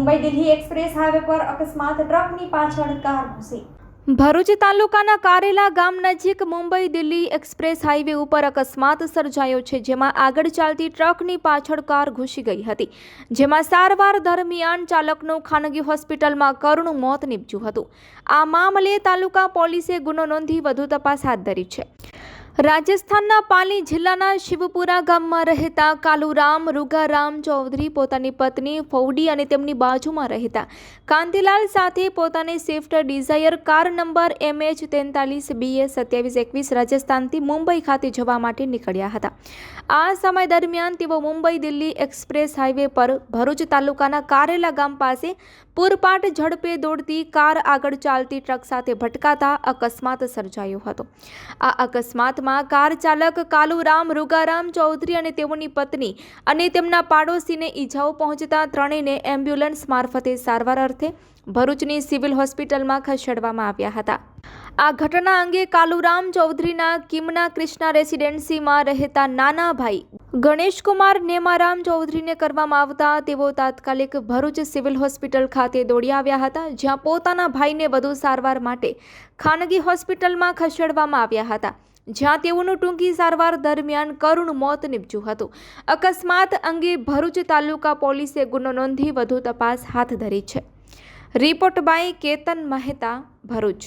Mumbai Delhi express highway પર અકસ્માત, ટ્રકની પાછળ કાર ઘૂસી. ભરૂચ તાલુકાના કારેલા ગામ નજીક મુંબઈ દિલ્હી એક્સપ્રેસ હાઈવે ઉપર અકસ્માત સર્જાયો છે, જેમાં આગળ ચાલતી ટ્રકની પાછળ કાર ઘૂસી ગઈ હતી, જેમાં સારવાર દરમિયાન ચાલકનું ખાનગી હોસ્પિટલમાં કરુણ મોત નીપજ્યું હતું. આ મામલે તાલુકા પોલીસે ગુનો નોંધી વધુ તપાસ હાથ ધરી છે. રાજસ્થાનના પાલી જિલ્લાના શિવપુરા ગામમાં રહેતા કાલુરામ રૂગારામ ચૌધરી પોતાની પત્ની ફૌડી અને તેમની બાજુમાં રહેતા કાંતિલાલ સાથે પોતાની Swift Dzire car number MH તેતાલીસ બીએ સત્યાવીસ એકવીસ રાજસ્થાનથી મુંબઈ ખાતે જવા માટે નીકળ્યા હતા. આ સમય દરમિયાન તેઓ મુંબઈ દિલ્હી એક્સપ્રેસ હાઈવે પર ભરૂચ તાલુકાના કારેલા ગામ પાસે પૂરપાટ ઝડપે દોડતી કાર આગળ ચાલતી ટ્રક સાથે ભટકાતા અકસ્માત સર્જાયો હતો. આ અકસ્માતમાં કાર ચાલક કાલુરામ રૂગારામ ચૌધરી અને તેઓની પત્ની અને તેમના પાડોશીને ઈજાઓ પહોંચતા ત્રણેયને એમ્બ્યુલન્સ મારફતે સારવાર અર્થે ભરૂચની સિવિલ હોસ્પિટલમાં ખસેડવામાં આવ્યા હતા. આ ઘટના અંગે કાલુરામ ચૌધરીના કિમના કૃષ્ણા રેસિડેન્સીમાં રહેતા નાના ભાઈ ગણેશકુમાર નેમારામ ચૌધરીને કરવામાં આવતા તેઓ તાત્કાલિક ભરૂચ સિવિલ હોસ્પિટલ ખાતે દોડી આવ્યા હતા, જ્યાં પોતાના ભાઈને વધુ સારવાર માટે ખાનગી હોસ્પિટલમાં ખસેડવામાં આવ્યા હતા. જ્યાં તેઓનું ટૂંકી સારવાર દરમિયાન કરુણ મોત નીપજ્યું હતું. અકસ્માત અંગે ભરૂચ તાલુકા પોલીસે ગુનો નોંધી વધુ તપાસ હાથ ધરી છે. Report by Ketan Mehta, Bharuch.